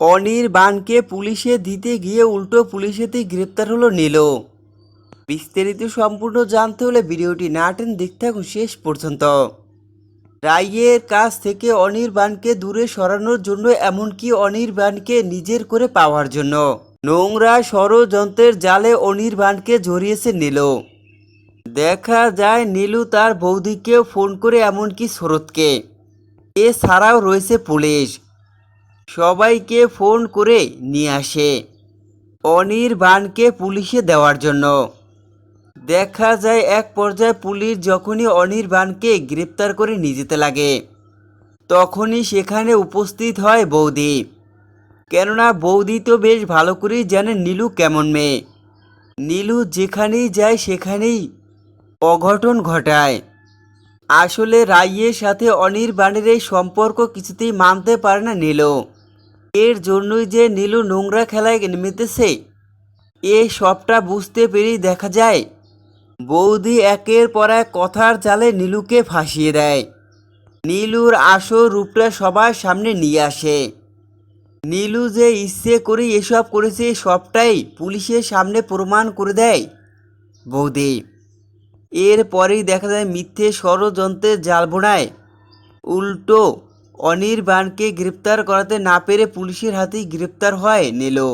অনির্বাণকে পুলিশে দিতে গিয়ে উল্টো পুলিশেতেই গ্রেপ্তার হলো নীল। বিস্তারিত সম্পূর্ণ জানতে হলে ভিডিওটি না টেন দেখতে থাকুন শেষ পর্যন্ত। রায়ের কাছ থেকে অনির্বাণকে দূরে সরানোর জন্য এমনকি অনির্বাণকে নিজের করে পাওয়ার জন্য। নোংরা ষড়যন্ত্রের জালে অনির্বাণকে জড়িয়েছে নীল। দেখা যায় নীলু তার বৌদিকেও ফোন করে এমনকি শরৎকে। এছাড়াও রয়েছে পুলিশ। সবাইকে ফোন করে নিয়ে আসে। অনির্বাণকে পুলিশে দেওয়ার জন্য। দেখা যায়, এক পর্যায়ে পুলিশ যখনই অনির্বাণকে গ্রেপ্তার করে নিয়ে যেতে লাগে, তখনই সেখানে উপস্থিত হয় বৌদি। কেননা, বৌদি তো বেশ ভালো করেই জানে নীলু কেমন মেয়ে। নীলু যেখানেই যায়, সেখানেই অঘটন ঘটায়। আসলে রাইয়ের সাথে অনির্বাণের এই সম্পর্ক কিছুতেই মানতে পারে না নীলু। এর জন্যই যে নীলু নোংরা খেলায় নেমেতেছে, এ সবটা বুঝতে পেরেই দেখা যায়, বৌদি একের পর এক কথার জালে নীলুকে ফাঁসিয়ে দেয়। নীলুর আসল রূপটা সবার সামনে নিয়ে আসে। নীলু যে ইচ্ছে করে এসব করেছে, সবটাই পুলিশের সামনে প্রমাণ করে দেয় বৌদি। এরপরেই দেখা যায় মিথ্যে ষড়যন্ত্রের জাল বোনায় উল্টো অনির্বাণকে গ্রেপ্তার করাতে না পেরে পুলিশের হাতেই গ্রেপ্তার হয় নীলু।